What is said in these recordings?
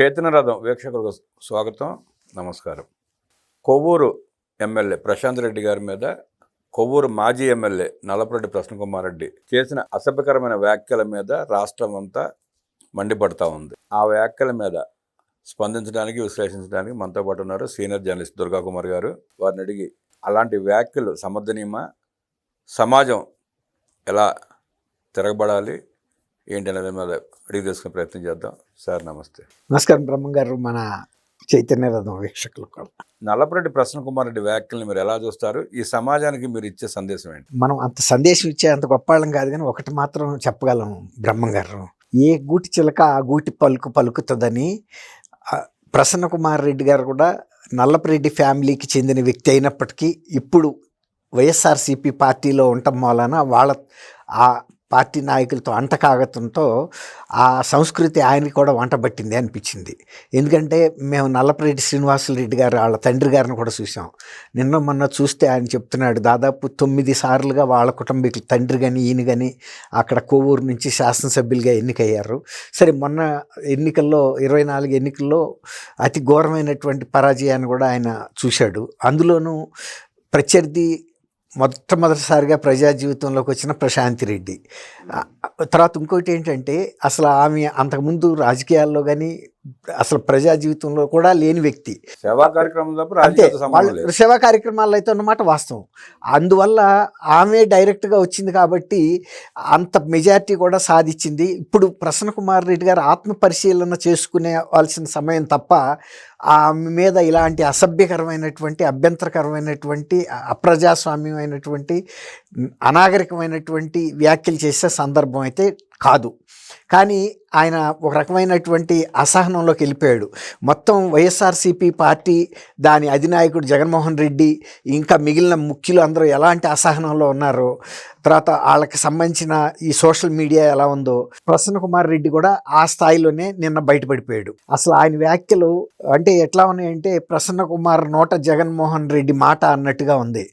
చైతన్యరథం వీక్షకులకు స్వాగతం నమస్కారం. కొవ్వూరు ఎమ్మెల్యే ప్రశాంత్ రెడ్డి గారి మీద కొవ్వూరు మాజీ ఎమ్మెల్యే నలపరెడ్డి ప్రసన్నకుమార్ రెడ్డి చేసిన అసభ్యకరమైన వ్యాఖ్యల మీద రాష్ట్రం అంతా మండిపడతా ఉంది. ఆ వ్యాఖ్యల మీద స్పందించడానికి విశ్లేషించడానికి మనతో పాటు ఉన్నారు సీనియర్ జర్నలిస్ట్ దుర్గా కుమార్ గారు. వారిని అడిగి అలాంటి వ్యాఖ్యలు సమర్థనీయమా? సమాజం ఎలా తిరగబడాలి? ఏంటి అనేది మీద అడిగి తెలుసుకునే ప్రయత్నం చేద్దాం. సార్ నమస్తే. నమస్కారం. బ్రహ్మ గారు మన చైతన్య రథం వీక్షకులు కూడా. నల్లపరెడ్డి ప్రసన్న కుమార్ రెడ్డి వ్యాఖ్యల్ని మీరు ఎలా చూస్తారు? ఈ సమాజానికి మీరు ఇచ్చే సందేశం ఏంటి? మనం అంత సందేశం ఇచ్చే అంత గొప్ప వాళ్ళం కాదు కానీ ఒకటి మాత్రం చెప్పగలం బ్రహ్మం గారు. ఏ గూటి చిలక ఆ గూటి పలుకు పలుకుతుందని ప్రసన్న కుమార్ రెడ్డి గారు కూడా నల్లపరెడ్డి ఫ్యామిలీకి చెందిన వ్యక్తి అయినప్పటికీ ఇప్పుడు వైఎస్ఆర్సీపీ పార్టీలో ఉండటం వలన వాళ్ళ ఆ పార్టీ నాయకులతో అంటకాగతంతో ఆ సంస్కృతి ఆయనకి కూడా వంట పట్టింది అనిపించింది. ఎందుకంటే మేము నల్లపరెడ్డి శ్రీనివాసులరెడ్డి గారు వాళ్ళ తండ్రి గారిని కూడా చూసాం నిన్న మొన్న చూస్తే ఆయన చెప్తున్నాడు దాదాపు తొమ్మిది సార్లుగా వాళ్ళ కుటుంబీకులు తండ్రి కానీ ఈయన కానీ అక్కడ కోవూరు నుంచి శాసనసభ్యులుగా ఎన్నికయ్యారు. సరే మొన్న ఎన్నికల్లో ఇరవై నాలుగు ఎన్నికల్లో అతి ఘోరమైనటువంటి పరాజయాన్ని కూడా ఆయన చూశాడు. అందులోనూ ప్రత్యర్థి మొట్టమొదటిసారిగా ప్రజా జీవితంలోకి వచ్చిన ప్రశాంతి రెడ్డి. తర్వాత ఇంకోటి ఏంటంటే అసలు ఆమె అంతకుముందు రాజకీయాల్లో కానీ అసలు ప్రజా జీవితంలో కూడా లేని వ్యక్తి. సేవా కార్యక్రమం అంతే. వాళ్ళు సేవా కార్యక్రమాల్లో అయితే ఉన్నమాట వాస్తవం. అందువల్ల ఆమె డైరెక్ట్గా వచ్చింది కాబట్టి అంత మెజారిటీ కూడా సాధించింది. ఇప్పుడు ప్రసన్న కుమార్ రెడ్డి గారు ఆత్మ పరిశీలన చేసుకునేవాల్సిన సమయం తప్ప ఆమె మీద ఇలాంటి అసభ్యకరమైనటువంటి అభ్యంతరకరమైనటువంటి అప్రజాస్వామ్యమైనటువంటి అనాగరికమైనటువంటి వ్యాఖ్యలు చేసే సందర్భం అయితే కాదు. కానీ ఆయన ఒక రకమైనటువంటి అసహనంలోకి వెళ్ళిపోయాడు. మొత్తం వైఎస్ఆర్సీపీ పార్టీ దాని అధినాయకుడు జగన్మోహన్ రెడ్డి ఇంకా మిగిలిన ముఖ్యులు అందరూ ఎలాంటి అసహనంలో ఉన్నారో తర్వాత వాళ్ళకి సంబంధించిన ఈ సోషల్ మీడియా ఎలా ఉందో ప్రసన్న కుమార్ రెడ్డి కూడా ఆ స్థాయిలోనే నిన్న బయటపడిపోయాడు. అసలు ఆయన వ్యాఖ్యలు అంటే ఎట్లా ఉన్నాయంటే ప్రసన్న కుమార్ నోట జగన్మోహన్ రెడ్డి మాట అన్నట్టుగా ఉంది.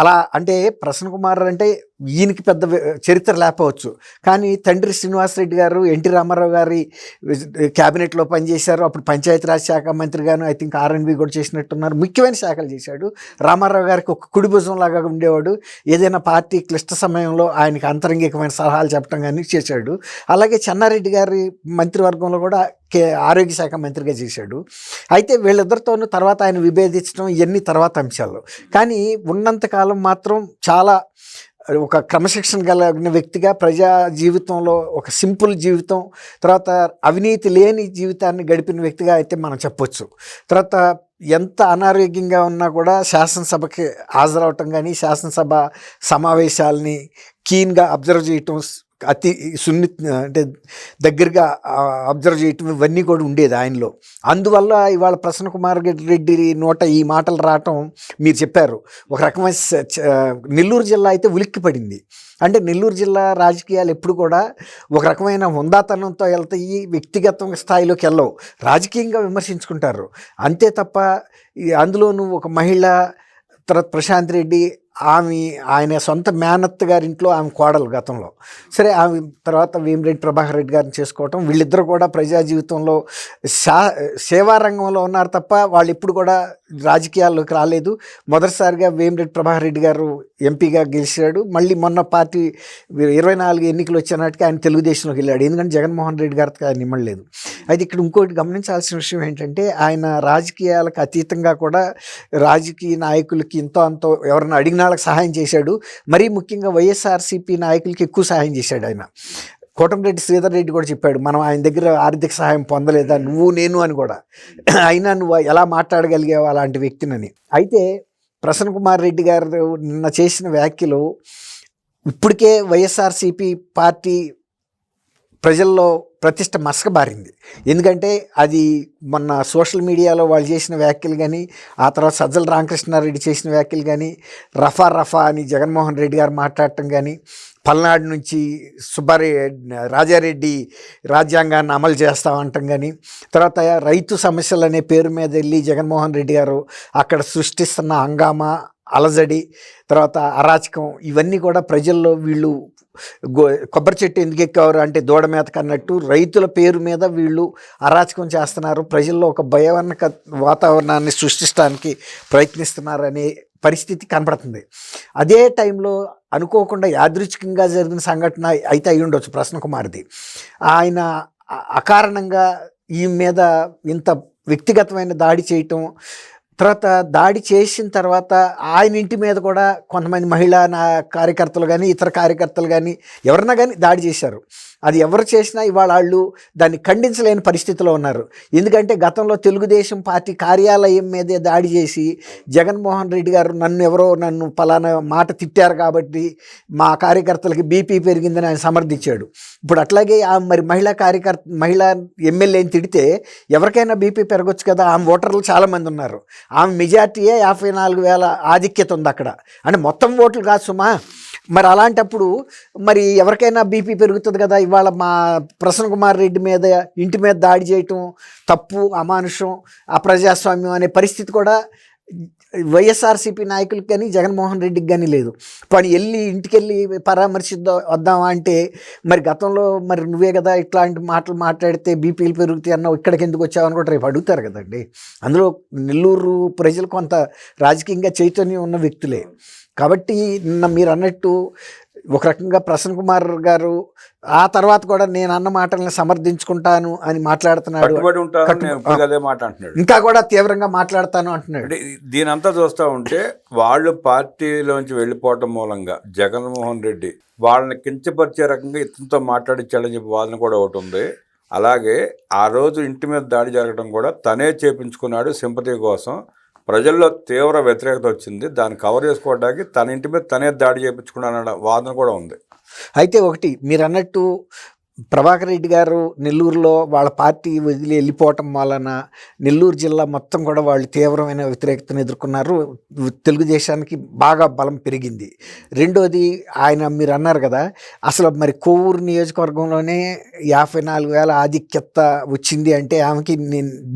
అలా అంటే ప్రసన్న కుమార్ అంటే ఈయనకి పెద్ద చరిత్ర లేకపోవచ్చు. కానీ తండ్రి శ్రీనివాసరెడ్డి గారు ఎన్టీ రామారావు గారి క్యాబినెట్లో పనిచేశారు. అప్పుడు పంచాయతీరాజ్ శాఖ మంత్రిగాను ఐ థింక్ ఆర్ఎన్బి కూడా చేసినట్టున్నారు. ముఖ్యమైన శాఖలు చేశాడు. రామారావు గారికి ఒక కుడి భుజం లాగా ఉండేవాడు. ఏదైనా పార్టీ క్లిష్ట సమయంలో ఆయనకి అంతరంగికమైన సలహాలు చెప్పడం కానీ చేశాడు. అలాగే చెన్నారెడ్డి గారి మంత్రివర్గంలో కూడా కే ఆరోగ్య శాఖ మంత్రిగా చేశాడు. అయితే వీళ్ళిద్దరితోనూ తర్వాత ఆయన విభేదించడం ఇవన్నీ తర్వాత అంశాలు. కానీ ఉన్నంతకాలం మాత్రం చాలా ఒక క్రమశిక్షణ కలిగిన వ్యక్తిగా ప్రజా జీవితంలో ఒక సింపుల్ జీవితం తర్వాత అవినీతి లేని జీవితాన్ని గడిపిన వ్యక్తిగా అయితే మనం చెప్పొచ్చు. తర్వాత ఎంత అనారోగ్యంగా ఉన్నా కూడా శాసనసభకి హాజరవటం కానీ శాసనసభ సమావేశాలని కీన్గా అబ్జర్వ్ చేయటం అతి సున్ని అంటే దగ్గరగా అబ్జర్వ్ చేయటం ఇవన్నీ కూడా ఉండేది ఆయనలో. అందువల్ల ఇవాళ ప్రసన్న కుమార్ రెడ్డి నోట ఈ మాటలు రావటం మీరు చెప్పారు. ఒక రకమైన నెల్లూరు జిల్లా అయితే ఉలిక్కి పడింది అంటే నెల్లూరు జిల్లా రాజకీయాలు ఎప్పుడు కూడా ఒక రకమైన హుందాతనంతో వెళ్తాయి వ్యక్తిగత స్థాయిలోకి వెళ్ళవు. రాజకీయంగా విమర్శించుకుంటారు. అంతే తప్ప అందులోనూ ఒక మహిళ తర్వాత ప్రశాంత్ రెడ్డి ఆమె ఆయన సొంత మేనత్ గారి ఇంట్లో ఆమె కోడలు గతంలో. సరే ఆమె తర్వాత వేమిరెడ్డి ప్రభాకర్ రెడ్డి గారిని చేసుకోవటం వీళ్ళిద్దరు కూడా ప్రజా జీవితంలో సా సేవారంగంలో ఉన్నారు తప్ప వాళ్ళు ఎప్పుడు కూడా రాజకీయాల్లోకి రాలేదు. మొదటిసారిగా వేమిరెడ్డి ప్రభాకర్ రెడ్డి గారు ఎంపీగా గెలిచాడు. మళ్ళీ మొన్న పార్టీ ఇరవై నాలుగు ఎన్నికలు వచ్చినాటికి ఆయన తెలుగుదేశంలోకి వెళ్ళాడు. ఎందుకంటే జగన్మోహన్ రెడ్డి గారికి ఆయన ఇమ్మలేదు అయితే ఇక్కడ ఇంకోటి గమనించాల్సిన విషయం ఏంటంటే ఆయన రాజకీయాలకు అతీతంగా కూడా రాజకీయ నాయకులకి ఇంతో అంతో ఎవరైనా అడిగిన వాళ్ళకి సహాయం చేశాడు. మరీ ముఖ్యంగా వైఎస్ఆర్సీపీ నాయకులకి ఎక్కువ సహాయం చేశాడు ఆయన. కోటంరెడ్డి శ్రీధర్ రెడ్డి కూడా చెప్పాడు మనం ఆయన దగ్గర ఆర్థిక సహాయం పొందలేదా? నువ్వు నేను అని కూడా. అయినా నువ్వు ఎలా మాట్లాడగలిగావు అలాంటి వ్యక్తినని. అయితే ప్రసన్న కుమార్ రెడ్డి గారు నిన్న చేసిన వ్యాఖ్యలు ఇప్పటికే వైఎస్ఆర్సీపీ పార్టీ ప్రజల్లో ప్రతిష్ట మసకబారింది. ఎందుకంటే అది మొన్న సోషల్ మీడియాలో వాళ్ళు చేసిన వ్యాఖ్యలు కానీ ఆ తర్వాత సజ్జల రామకృష్ణారెడ్డి చేసిన వ్యాఖ్యలు కానీ రఫా రఫా అని జగన్మోహన్ రెడ్డి గారు మాట్లాడటం కానీ పల్నాడు నుంచి సుబ్బారె రాజారెడ్డి రాజ్యాంగాన్ని అమలు చేస్తామంటాం కానీ తర్వాత రైతు సమస్యలు అనే పేరు మీద వెళ్ళి జగన్మోహన్ రెడ్డి గారు అక్కడ సృష్టిస్తున్న హంగామా అలజడి తర్వాత అరాచకం ఇవన్నీ కూడా ప్రజల్లో వీళ్ళు గో కొబ్బరి చెట్టు ఎందుకు ఎక్కారు అంటే దూడ మేతకు అన్నట్టు రైతుల పేరు మీద వీళ్ళు అరాచకం చేస్తున్నారు. ప్రజల్లో ఒక భయవర్ణక వాతావరణాన్ని సృష్టించడానికి ప్రయత్నిస్తున్నారు అనే పరిస్థితి కనపడుతుంది. అదే టైంలో అనుకోకుండా యాదృచ్ఛికంగా జరిగిన సంఘటన అయితే అయి ఉండొచ్చు ప్రశ్న కుమార్ది. ఆయన అకారణంగా ఈ మీద ఇంత వ్యక్తిగతమైన దాడి చేయటం తర్వాత దాడి చేసిన తర్వాత ఆయన ఇంటి మీద కూడా కొంతమంది మహిళా నా కార్యకర్తలు కానీ ఇతర కార్యకర్తలు కానీ ఎవరన్నా కానీ దాడి చేశారు. అది ఎవరు చేసినా ఇవాళ వాళ్ళు దాన్ని ఖండించలేని పరిస్థితిలో ఉన్నారు. ఎందుకంటే గతంలో తెలుగుదేశం పార్టీ కార్యాలయం మీదే దాడి చేసి జగన్మోహన్ రెడ్డి గారు నన్ను ఎవరో నన్ను పలానా మాట తిట్టారు కాబట్టి మా కార్యకర్తలకి బీపీ పెరిగిందని ఆయన సమర్థించాడు. ఇప్పుడు అట్లాగే ఆ మరి మహిళా కార్యకర్త మహిళా ఎమ్మెల్యేని తిడితే ఎవరికైనా బీపీ పెరగొచ్చు కదా? ఆమె ఓటర్లు చాలామంది ఉన్నారు. ఆమె మెజార్టీయే యాభై నాలుగు వేల ఆధిక్యత ఉంది అక్కడ. అంటే మొత్తం ఓట్లు కాదు సుమా. మరి అలాంటప్పుడు మరి ఎవరికైనా బీపీ పెరుగుతుంది కదా ఇవాళ మా ప్రసన్న కుమార్ రెడ్డి మీద ఇంటి మీద దాడి చేయటం తప్పు అమానుషం అప్రజాస్వామ్యం అనే పరిస్థితి కూడా వైఎస్ఆర్సీపీ నాయకులకు కానీ జగన్మోహన్ రెడ్డికి కానీ లేదు. పని వెళ్ళి ఇంటికి వెళ్ళి పరామర్శిద్దాం వద్దామా అంటే మరి గతంలో మరి నువ్వే కదా ఇట్లాంటి మాటలు మాట్లాడితే బీపీలు పెరుగుతాయి అన్నావు ఇక్కడికి ఎందుకు వచ్చావు కూడా రేపు అడుగుతారు కదండి. అందులో నెల్లూరు ప్రజలు కొంత రాజకీయంగా చైతన్యం ఉన్న వ్యక్తులే. కాబట్టి నిన్న మీరు అన్నట్టు ఒక రకంగా ప్రసన్న కుమార్ గారు ఆ తర్వాత కూడా నేను అన్న మాటలను సమర్థించుకుంటాను అని మాట్లాడుతున్నాడు. ఇంకా కూడా తీవ్రంగా మాట్లాడతాను అంటున్నాడు. అంటే దీనంతా చూస్తూ ఉంటే వాళ్ళు పార్టీలోంచి వెళ్ళిపోవటం మూలంగా జగన్మోహన్ రెడ్డి వాళ్ళని కించపరిచే రకంగా ఇతనితో మాట్లాడించాడని చెప్పి వాదన కూడా ఒకటి ఉంది. అలాగే ఆ రోజు ఇంటి మీద దాడి జరగడం కూడా తనే చేపించుకున్నాడు సింపతి కోసం. ప్రజల్లో తీవ్ర వ్యతిరేకత వచ్చింది. దాన్ని కవర్ చేసుకోవడానికి తన ఇంటి మీద తనే దాడి చేయించుకున్నానన్న వాదన కూడా ఉంది. అయితే ఒకటి మీరు అన్నట్టు ప్రభాకర్ రెడ్డి గారు నెల్లూరులో వాళ్ళ పార్టీ వదిలి వెళ్ళిపోవటం వలన నెల్లూరు జిల్లా మొత్తం కూడా వాళ్ళు తీవ్రమైన వ్యతిరేకతను ఎదుర్కొన్నారు. తెలుగుదేశానికి బాగా బలం పెరిగింది. రెండోది ఆయన మీరు అన్నారు కదా అసలు మరి కోవూరు నియోజకవర్గంలోనే యాభై నాలుగు వేల ఆధిక్యత వచ్చింది అంటే ఆమెకి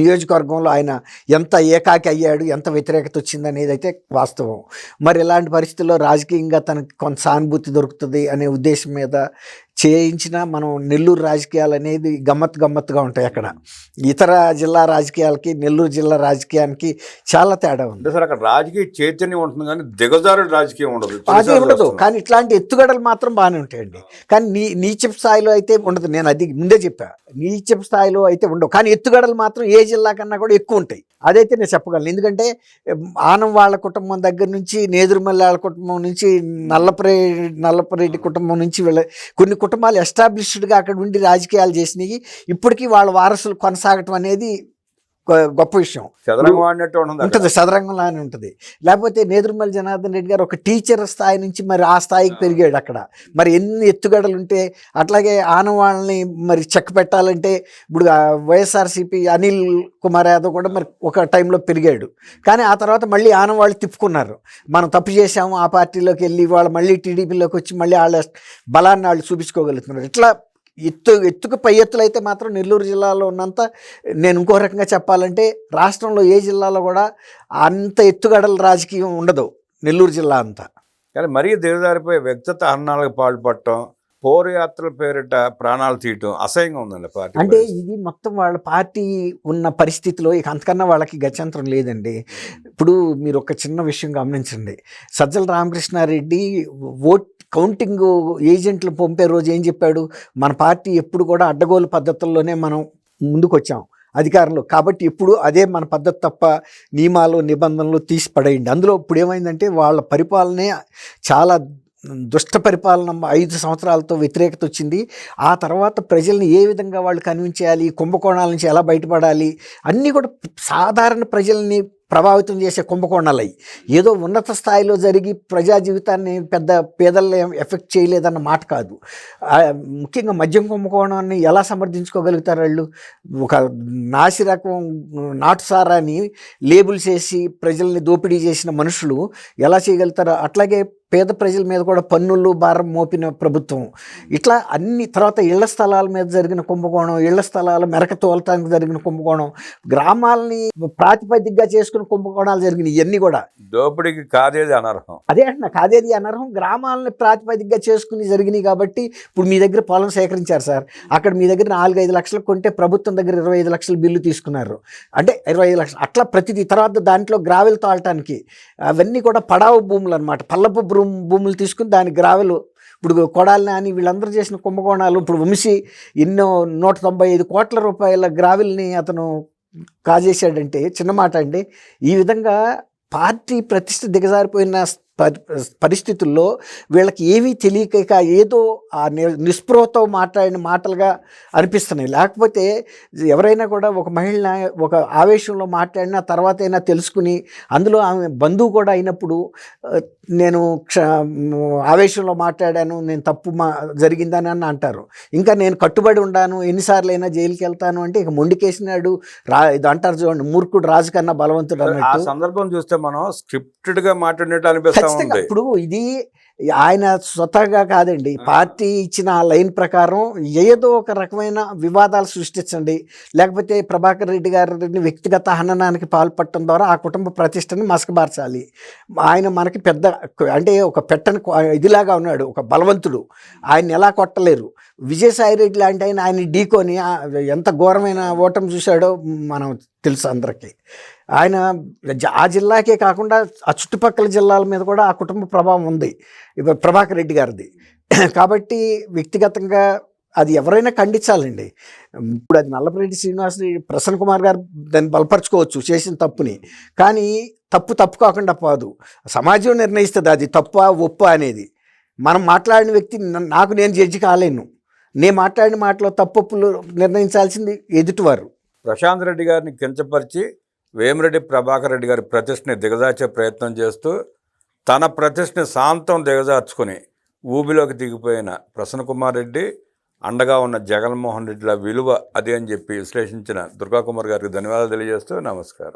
నియోజకవర్గంలో ఆయన ఎంత ఏకాకి అయ్యాడు ఎంత వ్యతిరేకత వచ్చింది అనేది అయితే వాస్తవం. మరి ఇలాంటి పరిస్థితుల్లో రాజకీయంగా తనకి కొంత సానుభూతి దొరుకుతుంది అనే ఉద్దేశం మీద చేయించిన మనం నెల్లూరు రాజకీయాలు అనేది గమ్మత్ గమ్మత్తుగా ఉంటాయి అక్కడ. ఇతర జిల్లా రాజకీయాలకి నెల్లూరు జిల్లా రాజకీయానికి చాలా తేడా ఉంది. సార్ అక్కడ రాజకీయ చైతన్యం ఉంటుంది కానీ దిగజారు రాజకీయం ఉండదు. అది ఉండదు. కానీ ఇట్లాంటి ఎత్తుగడలు మాత్రం బాగానే ఉంటాయండి. కానీ నీ నీచపు స్థాయిలో అయితే ఉండదు. నేను అది ముందే చెప్పా. నీచపు స్థాయిలో అయితే ఉండవు. కానీ ఎత్తుగడలు మాత్రం ఏ జిల్లా కన్నా కూడా ఎక్కువ ఉంటాయి. అదైతే నేను చెప్పగలను. ఎందుకంటే ఆనం వాళ్ళ కుటుంబం దగ్గర నుంచి నేదురుమల్లి వాళ్ళ కుటుంబం నుంచి నల్లపరె నల్లపరెడ్డి కుటుంబం నుంచి వీళ్ళ కొన్ని కుటుంబాలు ఎస్టాబ్లిష్డ్గా అక్కడ ఉండి రాజకీయాలు చేసినాయి ఇప్పటికీ వాళ్ళ వారసులు కొనసాగటం అనేది గొప్ప విషయం. చదరంగం ఆడినట్టు ఉంటుంది. ఉంటుంది సదరంగంలానే ఉంటుంది. లేకపోతే నేదురుమల్లి జనార్దన్ రెడ్డి గారు ఒక టీచర్ స్థాయి నుంచి మరి ఆ స్థాయికి పెరిగాడు అక్కడ. మరి ఎన్ని ఎత్తుగడలు ఉంటే అట్లాగే ఆనవాళ్ళని మరి చెక్క పెట్టాలంటే ఇప్పుడు వైఎస్ఆర్సీపీ అనిల్ కుమార్ యాదవ్ కూడా మరి ఒక టైంలో పెరిగాడు. కానీ ఆ తర్వాత మళ్ళీ ఆనవాళ్ళు తిప్పుకున్నారు. మనం తప్పు చేశాము ఆ పార్టీలోకి వెళ్ళి వాళ్ళు మళ్ళీ టీడీపీలోకి వచ్చి మళ్ళీ వాళ్ళ బలాన్ని వాళ్ళు చూపించుకోగలుగుతున్నారు. ఇట్లా ఎత్తు ఎత్తుకు పై ఎత్తులు అయితే మాత్రం నెల్లూరు జిల్లాలో ఉన్నంత నేను ఇంకో రకంగా చెప్పాలంటే రాష్ట్రంలో ఏ జిల్లాలో కూడా అంత ఎత్తుగడల రాజకీయం ఉండదు నెల్లూరు జిల్లా అంతా. కానీ మరీ దిగజారిపోయి వ్యక్తిగత అన్నాలకు పాల్పడటం పోరు యాత్రల పేరిట ప్రాణాలు తీయటం అసహ్యంగా ఉందండి పార్టీ అంటే. ఇది మొత్తం వాళ్ళ పార్టీ ఉన్న పరిస్థితిలో ఇక అంతకన్నా వాళ్ళకి గత్యంతరం లేదండి. ఇప్పుడు మీరు ఒక చిన్న విషయం గమనించండి. సజ్జల రామకృష్ణారెడ్డి ఓట్ కౌంటింగ్ ఏజెంట్లు పంపే రోజు ఏం చెప్పాడు? మన పార్టీ ఎప్పుడు కూడా అడ్డగోలు పద్ధతుల్లోనే మనం ముందుకు వచ్చాం అధికారంలో. కాబట్టి ఇప్పుడు అదే మన పద్ధతి తప్ప నియమాలు నిబంధనలు తీసి పడేయండి. అందులో ఇప్పుడు ఏమైందంటే వాళ్ళ పరిపాలనే చాలా దుష్ట పరిపాలన ఐదు సంవత్సరాలతో వ్యతిరేకత వచ్చింది. ఆ తర్వాత ప్రజల్ని ఏ విధంగా వాళ్ళు కన్విన్స్ చేయాలి? కుంభకోణాల నుంచి ఎలా బయటపడాలి? అన్నీ కూడా సాధారణ ప్రజల్ని ప్రభావితం చేసే కుంభకోణాలయ్యి ఏదో ఉన్నత స్థాయిలో జరిగి ప్రజా జీవితాన్ని పెద్ద పేదల్ని ఎఫెక్ట్ చేయలేదన్న మాట కాదు. ముఖ్యంగా మద్యం కుంభకోణాన్ని ఎలా సమర్థించుకోగలుగుతారు వాళ్ళు? ఒక నాసి రకం నాటు సారాన్ని లేబుల్ చేసి ప్రజల్ని దోపిడీ చేసిన మనుషులు ఎలా చేయగలుగుతారు? అట్లాగే పేద ప్రజల మీద కూడా పన్నులు భారం మోపిన ప్రభుత్వం. ఇట్లా అన్ని తర్వాత ఇళ్ళ స్థలాల మీద జరిగిన కుంభకోణం ఇళ్ళ స్థలాల మెరక తోలటానికి జరిగిన కుంభకోణం గ్రామాలని ప్రాతిపదికగా చేసుకుని కుంభకోణాలు జరిగినాయి ఇవన్నీ కూడా. దోపిడీకి కాదేది అనర్హం. అదే అంటున్నా కాదేది అనర్హం గ్రామాలని ప్రాతిపదికగా చేసుకుని జరిగినాయి కాబట్టి ఇప్పుడు మీ దగ్గర పొలం సేకరించారు సార్. అక్కడ మీ దగ్గర నాలుగు ఐదు లక్షలు కొంటే ప్రభుత్వం దగ్గర ఇరవై ఐదు లక్షల బిల్లు తీసుకున్నారు. అంటే ఇరవై ఐదు లక్షలు అట్లా ప్రతిదీ తర్వాత దాంట్లో గ్రావెల్ తోలటానికి అవన్నీ కూడా పడావు భూములు అనమాట పల్లపు భూ- భూములు తీసుకుని దాని గ్రావెలు ఇప్పుడు కొడాలి నాని వీళ్ళందరూ చేసిన కుంభకోణాలు ఇప్పుడు వంశీ ఎన్నో నూట తొంభై ఐదు కోట్ల రూపాయల గ్రావెల్ని అతను కాజేశాడంటే చిన్న మాట అండి. ఈ విధంగా పార్టీ ప్రతిష్ట దిగజారిపోయిన పరిస్థితుల్లో వీళ్ళకి ఏమీ తెలియక ఏదో ఆ నిస్పృహతో మాట్లాడిన మాటలుగా అనిపిస్తున్నాయి. లేకపోతే ఎవరైనా కూడా ఒక మహిళ ఒక ఆవేశంలో మాట్లాడినా తర్వాత అయినా తెలుసుకుని అందులో ఆమె బంధువు కూడా అయినప్పుడు నేను క్ష ఆవేశంలో మాట్లాడాను నేను తప్పు మా జరిగిందని అని అంటారు. ఇంకా నేను కట్టుబడి ఉండాను ఎన్నిసార్లు అయినా జైలుకి వెళ్తాను అంటే ఇక మొండికేసినాడు రా ఇది అంటారు చూడండి మూర్ఖుడు రాజు కన్నా బలవంతుడు ఆ సందర్భం చూస్తే మనం స్క్రిప్టెడ్గా మాట్లాడినట్టు అనిపిస్తా ఖచ్చితంగా. ఇప్పుడు ఇది ఆయన స్వతహాగా కాదండి పార్టీ ఇచ్చిన ఆ లైన్ ప్రకారం ఏదో ఒక రకమైన వివాదాలు సృష్టించండి. లేకపోతే ప్రభాకర్ రెడ్డి గారిని వ్యక్తిగత హననానికి పాల్పడటం ద్వారా ఆ కుటుంబ ప్రతిష్టని మసకబార్చాలి. ఆయన మనకి పెద్ద అంటే ఒక పెట్టని ఇదిలాగా ఉన్నాడు ఒక బలవంతుడు. ఆయన ఎలా కొట్టలేరు? విజయసాయి రెడ్డి లాంటి ఆయన ఆయన ఢీకొని ఎంత ఘోరమైన ఓటమి చూశాడో మనం తెలుసు అందరికీ. ఆయన ఆ జిల్లాకే కాకుండా ఆ చుట్టుపక్కల జిల్లాల మీద కూడా ఆ కుటుంబ ప్రభావం ఉంది. ఇప్పుడు ప్రభాకర్ రెడ్డి గారిది. కాబట్టి వ్యక్తిగతంగా అది ఎవరైనా ఖండించాలండి. ఇప్పుడు అది నల్లపరెడ్డి శ్రీనివాసరెడ్డి ప్రసన్న కుమార్ గారు దాన్ని బలపరచుకోవచ్చు చేసిన తప్పుని. కానీ తప్పు తప్పు కాకుండా పోదు. సమాజం నిర్ణయిస్తుంది అది తప్ప ఒప్ప అనేది. మనం మాట్లాడిన వ్యక్తి నాకు నేను జడ్జి కాలేను. నేను మాట్లాడిన మాటలో తప్పులు నిర్ణయించాల్సింది ఎదుటివారు. ప్రశాంత్ రెడ్డి గారిని కించపరిచి వేమిరెడ్డి ప్రభాకర్ రెడ్డి గారి ప్రతిష్టని దిగజార్చే ప్రయత్నం చేస్తూ తన ప్రతిష్టని శాంతం దిగజార్చుకొని ఊబిలోకి దిగిపోయిన ప్రసన్న కుమార్ రెడ్డి అండగా ఉన్న జగన్మోహన్ రెడ్డిల విలువ అదే అని చెప్పి విశ్లేషించిన దుర్గాకుమార్ గారికి ధన్యవాదాలు తెలియజేస్తూ నమస్కారం.